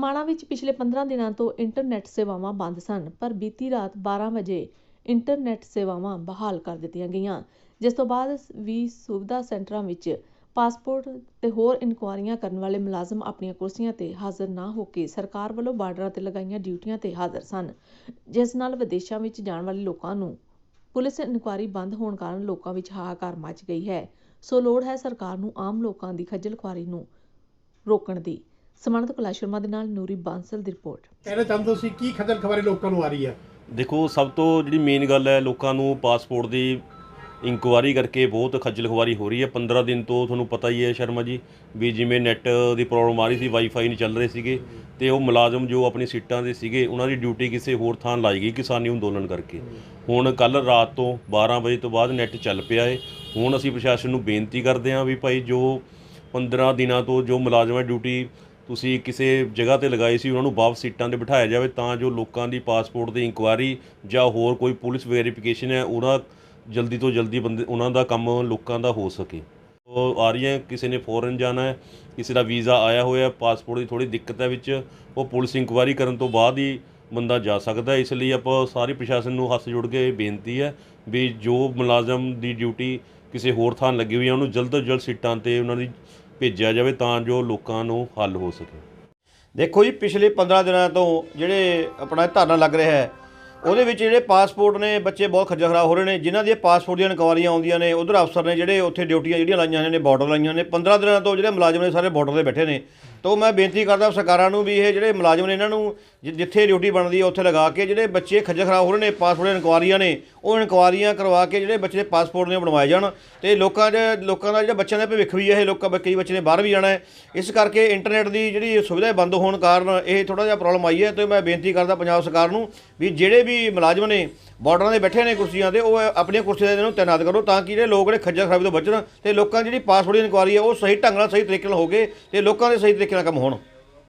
ਸਮਾਣਾ ਵਿੱਚ ਪਿਛਲੇ 15 ਦਿਨਾਂ ਤੋਂ ਇੰਟਰਨੈੱਟ ਸੇਵਾਵਾਂ ਬੰਦ ਸਨ, ਪਰ ਬੀਤੀ ਰਾਤ 12 ਵਜੇ ਇੰਟਰਨੈੱਟ ਸੇਵਾਵਾਂ ਬਹਾਲ ਕਰ ਦਿੱਤੀਆਂ ਗਈਆਂ, ਜਿਸ ਤੋਂ ਬਾਅਦ ਵੀ ਸੁਵਿਧਾ ਸੈਂਟਰਾਂ ਵਿੱਚ ਪਾਸਪੋਰਟ ਤੇ ਹੋਰ ਇਨਕੁਆਇਰੀਆਂ ਕਰਨ ਵਾਲੇ ਮੁਲਾਜ਼ਮ ਆਪਣੀਆਂ ਕੁਰਸੀਆਂ ਤੇ ਹਾਜ਼ਰ ਨਾ ਹੋ ਕੇ ਸਰਕਾਰ ਵੱਲੋਂ ਬਾਰਡਰਾਂ ਤੇ ਲਗਾਈਆਂ ਡਿਊਟੀਆਂ ਤੇ ਹਾਜ਼ਰ ਸਨ, ਜਿਸ ਨਾਲ ਵਿਦੇਸ਼ਾਂ ਵਿੱਚ ਜਾਣ ਵਾਲੇ ਲੋਕਾਂ ਨੂੰ ਪੁਲਿਸ ਇਨਕੁਆਇਰੀ ਬੰਦ ਹੋਣ ਕਾਰਨ ਲੋਕਾਂ ਵਿੱਚ ਹਾਹਾਕਾਰ ਮਚ ਗਈ ਹੈ। ਸੋ ਲੋੜ ਹੈ ਸਰਕਾਰ ਨੂੰ ਆਮ ਲੋਕਾਂ ਦੀ ਖੱਜਲ ਖੁਆਰੀ ਨੂੰ ਰੋਕਣ ਦੀ। ਸਮਾਨਤ ਕਲਾ ਸ਼ਰਮਾ ਦੇ ਨਾਲ ਨੂਰੀ ਬਾਂਸਲ ਦੀ ਰਿਪੋਰਟ। ਕਹਿਣਾ ਚਾਹੁੰਦੇ ਸੀ ਕੀ ਖੱਜਲ ਖਵਾਰੀ ਲੋਕਾਂ ਨੂੰ ਆ ਰਹੀ ਹੈ ਦੇਖੋ ਸਭ ਤੋਂ ਜਿਹੜੀ ਮੇਨ ਗੱਲ ਹੈ ਲੋਕਾਂ ਨੂੰ ਪਾਸਪੋਰਟ ਦੀ ਇਨਕੁਆਰੀ ਕਰਕੇ ਬਹੁਤ ਖੱਜਲ ਖੁਆਰੀ ਹੋ ਰਹੀ ਹੈ। 15 ਦਿਨ ਤੋਂ ਤੁਹਾਨੂੰ ਪਤਾ ਹੀ ਹੈ ਸ਼ਰਮਾ ਜੀ ਵੀ ਜਿਵੇਂ ਨੈੱਟ ਦੀ ਪ੍ਰੋਬਲਮ ਆ ਰਹੀ ਸੀ ਵਾਈਫਾਈ ਨਹੀਂ ਚੱਲ ਰਹੇ ਸੀਗੇ ਤੇ ਉਹ ਮੁਲਾਜ਼ਮ ਜੋ ਆਪਣੀ ਸੀਟਾਂ ਦੇ ਸੀਗੇ ਉਹਨਾਂ ਦੀ ਡਿਊਟੀ ਕਿਸੇ ਹੋਰ ਥਾਂ ਲਾਈ ਗਈ ਕਿਸਾਨੀ ਅੰਦੋਲਨ ਕਰਕੇ। ਹੁਣ ਕੱਲ ਰਾਤ ਤੋਂ 12 ਵਜੇ ਤੋਂ ਬਾਅਦ ਨੈੱਟ ਚੱਲ ਪਿਆ ਏ। ਹੁਣ ਅਸੀਂ ਪ੍ਰਸ਼ਾਸਨ ਨੂੰ ਬੇਨਤੀ ਕਰਦੇ ਹਾਂ ਵੀ ਭਾਈ ਜੋ 15 ਦਿਨਾਂ ਤੋਂ ਜੋ ਮੁਲਾਜ਼ਮਾਂ ਦੀ ਡਿਊਟੀ ਤੁਸੀਂ ਕਿਸੇ ਜਗ੍ਹਾ ਤੇ ਲਗਾਏ ਸੀ, ਉਹਨਾਂ ਨੂੰ ਵਾਪਸ ਸੀਟਾਂ ਤੇ ਬਿਠਾਇਆ ਜਾਵੇ ਤਾਂ ਜੋ ਲੋਕਾਂ ਦੀ ਪਾਸਪੋਰਟ ਦੀ ਇਨਕੁਆਇਰੀ ਜਾਂ ਹੋਰ ਕੋਈ ਪੁਲਿਸ ਵੈਰੀਫਿਕੇਸ਼ਨ ਹੈ, ਉਹਨਾਂ ਜਲਦੀ ਤੋਂ ਜਲਦੀ ਬੰਦੇ ਉਹਨਾਂ ਦਾ ਕੰਮ ਲੋਕਾਂ ਦਾ ਹੋ ਸਕੇ। ਉਹ ਆ ਰਹੀਆਂ ਕਿਸੇ ਨੇ ਫੋਰਨ ਜਾਣਾ ਹੈ, ਕਿਸੇ ਦਾ ਵੀਜ਼ਾ ਆਇਆ ਹੋਇਆ, ਪਾਸਪੋਰਟ ਦੀ ਥੋੜੀ ਦਿੱਕਤ ਹੈ ਵਿੱਚ, ਉਹ ਪੁਲਿਸ ਇਨਕੁਆਇਰੀ ਕਰਨ ਤੋਂ ਬਾਅਦ ਹੀ ਬੰਦਾ ਜਾ ਸਕਦਾ ਇਸ ਲਈ ਆਪਾਂ ਸਾਰੀ ਪ੍ਰਸ਼ਾਸਨ ਨੂੰ ਹੱਥ ਜੋੜ ਕੇ ਬੇਨਤੀ ਹੈ ਵੀ ਜੋ ਮੁਲਾਜ਼ਮ ਦੀ ਡਿਊਟੀ ਕਿਸੇ ਹੋਰ ਥਾਂ ਲੱਗੀ ਹੋਈ ਹੈ, ਉਹਨੂੰ ਜਲਦ ਤੋਂ ਜਲਦ ਸੀਟਾਂ ਤੇ ਉਹਨਾਂ ਦੀ ਭੇਜਿਆ ਜਾਵੇ ਤਾਂ ਜੋ ਲੋਕਾਂ ਨੂੰ ਹੱਲ ਹੋ ਸਕੇ। ਦੇਖੋ ਜੀ, ਪਿਛਲੇ 15 ਦਿਨਾਂ ਤੋਂ ਜਿਹੜੇ ਆਪਣਾ ਧਰਨਾ ਲੱਗ ਰਿਹਾ ਹੈ, ਉਹਦੇ ਵਿੱਚ ਜਿਹੜੇ ਪਾਸਪੋਰਟ ਨੇ, ਬੱਚੇ ਬਹੁਤ ਖੱਜਲ ਖਰਾਬ ਹੋ ਰਹੇ ਨੇ। ਜਿਨ੍ਹਾਂ ਦੀਆਂ ਪਾਸਪੋਰਟ ਦੀਆਂ ਇਨਕੁਆਰੀਆਂ ਆਉਂਦੀਆਂ ਨੇ, ਉਧਰ ਅਫਸਰ ਨੇ ਜਿਹੜੇ ਉੱਥੇ ਡਿਊਟੀਆਂ ਜਿਹੜੀਆਂ ਲਾਈਆਂ ਹੋਈਆਂ ਨੇ, ਬਾਰਡਰ ਲਾਈਆਂ ਨੇ 15 ਦਿਨਾਂ ਤੋਂ ਜਿਹੜੇ ਮੁਲਾਜ਼ਮ ਨੇ ਸਾਰੇ ਬਾਰਡਰ ਤੇ ਬੈਠੇ ਨੇ। ਤੋਂ ਮੈਂ ਬੇਨਤੀ ਕਰਦਾ ਸਰਕਾਰਾਂ ਨੂੰ ਵੀ ਇਹ ਜਿਹੜੇ ਮੁਲਾਜ਼ਮ ਨੇ, ਇਹਨਾਂ ਨੂੰ ਜਿੱਥੇ ਡਿਊਟੀ ਬਣਦੀ ਹੈ, ਉੱਥੇ ਲਗਾ ਕੇ ਜਿਹੜੇ ਬੱਚੇ ਖੱਜਲ ਖਰਾਬ ਹੋ ਰਹੇ ਨੇ, ਪਾਸਪੋਰਟ ਦੀਆਂ ਇਨਕੁਆਰੀਆਂ ਨੇ ਉਹ ਇਨਕੁਆਰੀਆਂ ਕਰਵਾ ਕੇ ਜਿਹੜੇ ਬੱਚੇ ਦੇ ਪਾਸਪੋਰਟ ਨੇ ਬਣਵਾਏ ਜਾਣ ਤੇ ਲੋਕਾਂ ਦੇ ਲੋਕਾਂ ਦਾ ਜਿਹੜਾ ਬੱਚਿਆਂ ਦਾ ਭਵਿੱਖ ਵੀ ਹੈ, ਇਹ ਲੋਕਾਂ ਕਈ ਬੱਚੇ ਨੇ ਬਾਹਰ ਵੀ ਜਾਣਾ ਹੈ। ਇਸ ਕਰਕੇ ਇੰਟਰਨੈਟ ਦੀ ਜਿਹੜੀ ਸੁਵਿਧਾ ਬੰਦ ਹੋਣ ਕਾਰਨ ਇਹ ਥੋੜਾ ਜਿਹਾ ਪ੍ਰੋਬਲਮ ਆਈ ਹੈ ਤੇ ਮੈਂ ਬੇਨਤੀ ਕਰਦਾ ਪੰਜਾਬ ਸਰਕਾਰ ਨੂੰ ਵੀ ਜਿਹੜੇ ਵੀ ਮੁਲਾਜ਼ਮ ਨੇ, ਬਾਰਡਰਾਂ ਦੇ ਬੈਠੇ ਨੇ ਕੁਰਸੀਆਂ ਤੇ, ਉਹ ਆਪਣੀਆਂ ਕੁਰਸੀਆਂ ਦੇ ਨੂੰ ਤਾਇਨਾਤ ਕਰੋ ਤਾਂ ਕਿ ਜਿਹੜੇ ਲੋਕ ਜਿਹੜੇ ਖੱਜਲ ਖਰਾਬੀ ਤੋਂ ਬਚਣ ਤੇ ਲੋਕਾਂ ਦੀ ਜਿਹੜੀ ਪਾਸਪੋਰਟ ਦੀ ਇਨਕੁਆਰੀ ਹੈ, ਉਹ ਸਹੀ ਢੰਗ ਨਾਲ ਸਹੀ ਤਰੀਕੇ ਨਾਲ ਹੋਗੇ ਤੇ ਲੋਕਾਂ ਦੇ ਸਹੀ ਤਰੀਕੇ ਨਾਲ ਕੰਮ ਹੋਣ।